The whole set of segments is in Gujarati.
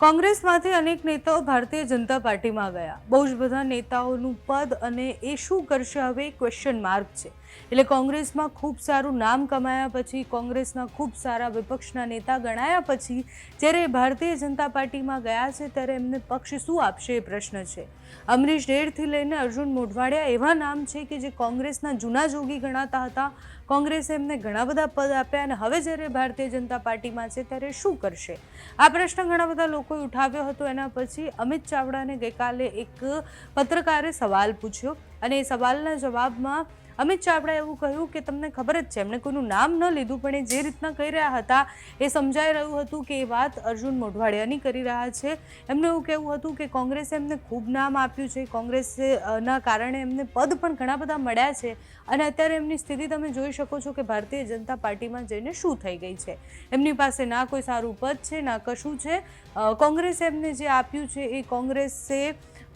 કોંગ્રેસમાંથી અનેક નેતાઓ ભારતીય જનતા પાર્ટીમાં ગયા. બહુ જ બધા નેતાઓનું પદ અને એ શું કરશે હવે ક્વેશ્ચન માર્ક છે. એટલે કોંગ્રેસમાં ખૂબ સારું નામ કમાયા પછી, કોંગ્રેસના ખૂબ સારા વિપક્ષના નેતા ગણાયા પછી, જ્યારે ભારતીય જનતા પાર્ટીમાં ગયા છે, ત્યારે એમને પક્ષ શું આપશે એ પ્રશ્ન છે. અમરીશ ડેરથી લઈને અર્જુન મોઢવાડિયા એવા નામ છે કે જે કોંગ્રેસના જૂના જોગી ગણાતા હતા. કોંગ્રેસે એમને ઘણા બધા પદ આપ્યા અને હવે જ્યારે ભારતીય જનતા પાર્ટીમાં છે, ત્યારે શું કરશે? આ પ્રશ્ન ઘણા બધા લોકોએ ઉઠાવ્યો હતો. એના પછી અમિત ચાવડાને ગઈકાલે એક પત્રકારે સવાલ પૂછ્યો. અને એ સવાલના જવાબમાં અમિત ચાવડાએ એવું કહ્યું કે તમને ખબર જ છે, એમણે કોઈનું નામ ન લીધું, પણ એ જે રીતના કહી રહ્યા હતા એ સમજાઈ રહ્યું હતું કે એ વાત અર્જુન મોઢવાડિયાની કરી રહ્યા છે. એમને એવું કહેવું હતું કે કોંગ્રેસે એમને ખૂબ નામ આપ્યું છે, કોંગ્રેસના કારણે એમને પદ પણ ઘણા બધા મળ્યા છે અને અત્યારે એમની સ્થિતિ તમે જોઈ શકો છો કે ભારતીય જનતા પાર્ટીમાં જઈને શું થઈ ગઈ છે. એમની પાસે ના કોઈ સારું પદ છે, ના કશું છે. કોંગ્રેસે એમને જે આપ્યું છે એ કોંગ્રેસે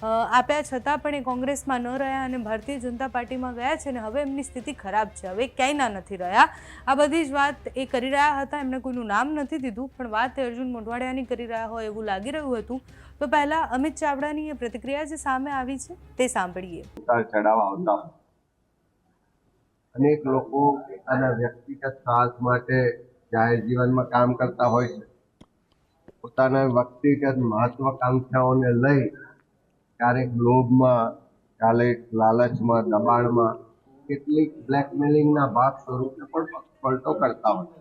આપ્યા છતાં પણ એ કોંગ્રેસમાં ન રહ્યા અને ભારતીય જનતા પાર્ટીમાં ગયા છે અને હવે એમની સ્થિતિ ખરાબ છે. હવે ક્યાંયના નથી રહ્યા. આ બધી જ વાત એ કરી રહ્યા હતા. એમને કોઈનું નામ નથી દીધું. પણ વાત એ અર્જુન મોઢવાડિયાની કરી રહ્યા હોય એવું લાગી રહ્યું હતું. તો પહેલાં અમિત ચાવડાની એ પ્રતિક્રિયા જે સામે આવી છે તે સાંભળીએ. અનેક લોકો પોતાના વ્યક્તિગત સ્વાર્થ માટે જાહેર જીવનમાં કામ કરતા હોય છે. પોતાના વ્યક્તિગત મહત્વાકાંક્ષાઓને લઈ ક્યારેક લોભમાં, ક્યારેક લાલચમાં, દબાણમાં, કેટલીક બ્લેકમેલિંગના ભાગ સ્વરૂપે પણ પલટો કરતા હોય છે.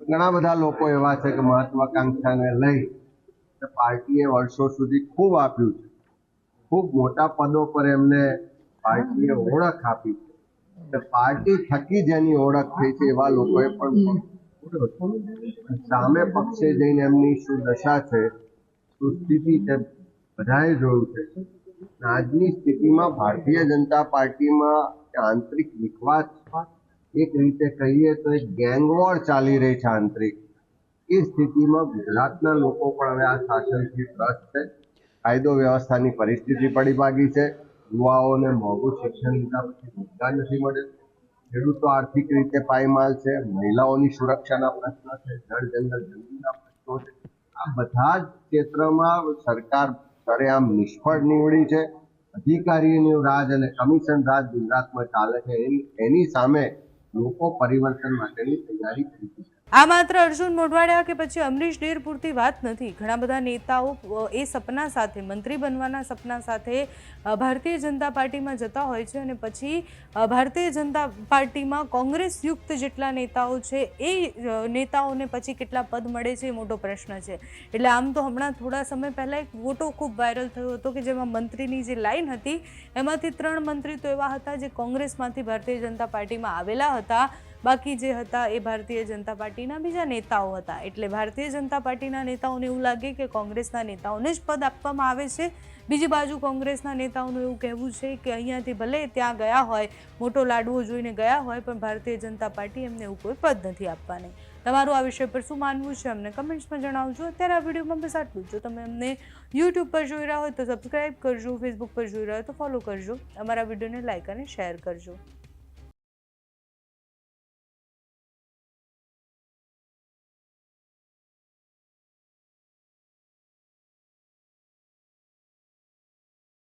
ઘણા બધા લોકો એવા છે કે મહત્વાકાંક્ષાને લઈ પાર્ટીએ વર્ષો સુધી ખૂબ આપ્યું છે. ખૂબ મોટા પદો પર એમને પાર્ટીએ ઓળખ આપી છે. પાર્ટી થકી જેની ઓળખ થઈ છે એવા લોકોએ પણ સામે પક્ષે જઈને એમની શું દશા છે, શું સ્થિતિ છે બધાએ જોયું છે. આજની સ્થિતિમાં ભારતીય જનતા પાર્ટીમાં આંતરિક વિખવાદ એક રીતે કહીએ તો એક ગેંગવોર ચાલી રહી છે આંતરિક. એ સ્થિતિમાં ગુજરાતના લોકો પણ હવે આ શાસનથી ત્રસ્ત છે. કાયદો વ્યવસ્થાની પરિસ્થિતિ પડી ભાગી છે. યુવાઓને મોંઘું શિક્ષણ લીધા પછી રોજગાર નથી મળ્યો. ખેડૂતો આર્થિક રીતે પાયમાલ છે. મહિલાઓની સુરક્ષાના પ્રશ્નો છે. જળ જંગલ જમીનના પ્રશ્નો છે. આ બધા જ ક્ષેત્રમાં સરકાર સરેઆમ નિષ્ફળ નીવડી છે. અધિકારીઓનું રાજ અને કમિશન રાજ ગુજરાતમાં ચાલે છે. એની સામે લોકો પરિવર્તન માટેની તૈયારી કરી છે. આ માત્ર અર્જુન મોઢવાડિયા કે પછી અમરીશ ડેર પૂરતી વાત નથી. ઘણા બધા નેતાઓ એ સપના સાથે, મંત્રી બનવાના સપના સાથે ભારતીય જનતા પાર્ટીમાં જતા હોય છે અને પછી ભારતીય જનતા પાર્ટીમાં કોંગ્રેસ યુક્ત જેટલા નેતાઓ છે, એ નેતાઓને પછી કેટલા પદ મળે છે એ મોટો પ્રશ્ન છે. એટલે આમ તો હમણાં થોડા સમય પહેલાં એક ફોટો ખૂબ વાયરલ થયો હતો કે જેમાં મંત્રીની જે લાઈન હતી, એમાંથી ત્રણ મંત્રી તો એવા હતા જે કોંગ્રેસમાંથી ભારતીય જનતા પાર્ટીમાં આવેલા હતા. બાકી જે હતા એ ભારતીય જનતા પાર્ટીના બીજા નેતાઓ હતા. એટલે ભારતીય જનતા પાર્ટીના નેતાઓને એવું લાગે કે કોંગ્રેસના નેતાઓને જ પદ આપવામાં આવે છે. બીજી બાજુ કોંગ્રેસના નેતાઓનું એવું કહેવું છે કે અહીંયાથી ભલે ત્યાં ગયા હોય, મોટો લાડવો જોઈને ગયા હોય, પણ ભારતીય જનતા પાર્ટી એમને એવું કોઈ પદ નથી આપવાની તમારું આ વિષય પર શું માનવું છે અમને કમેન્ટ્સમાં જણાવજો. અત્યારે આ વિડીયોમાં બસ આટલું જ. તમે અમને યુટ્યુબ પર જોઈ રહ્યા હોય તો સબસ્ક્રાઈબ કરજો ફેસબુક પર જોઈ રહ્યા હોય તો ફોલો કરજો. અમારા વિડીયોને લાઇક અને શેર કરજો.